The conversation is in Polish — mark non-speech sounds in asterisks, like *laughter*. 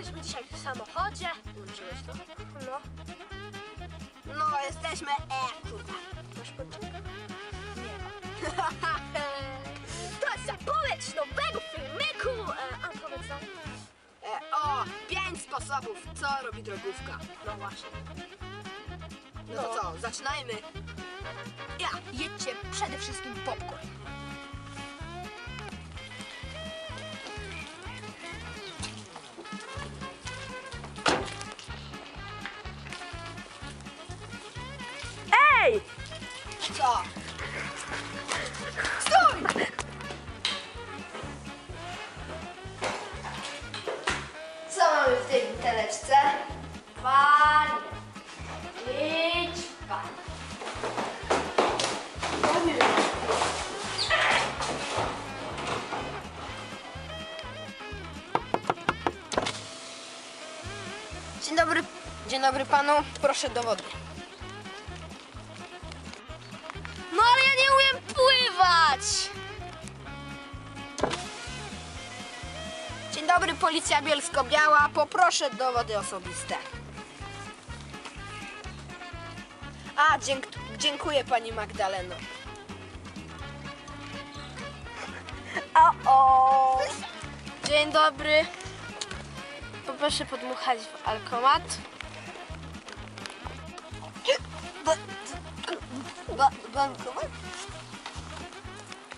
jesteśmy dzisiaj w samochodzie. Włączyłeś to? No, No, jesteśmy... E, kurwa. masz podczynkę? Nie. *laughs* to zapowiedź nowego filmiku. E, a powiedz nam. E, o, pięć sposobów, co robi drogówka. No właśnie. No to co, zaczynajmy. Ja, jedźcie przede wszystkim popcorn. Ej! Co? Stój! Co mamy w tej buteleczce? Panie! Idź pan! Dzień dobry. Dzień dobry panu. Proszę dowody. No ale ja nie umiem pływać! Dzień dobry, policja Bielsko-Biała. Poproszę dowody osobiste. A, dzięk dziękuję pani Magdaleno. O, o. Dzień dobry. Poproszę podmuchać w alkomat. Ba Vancouver?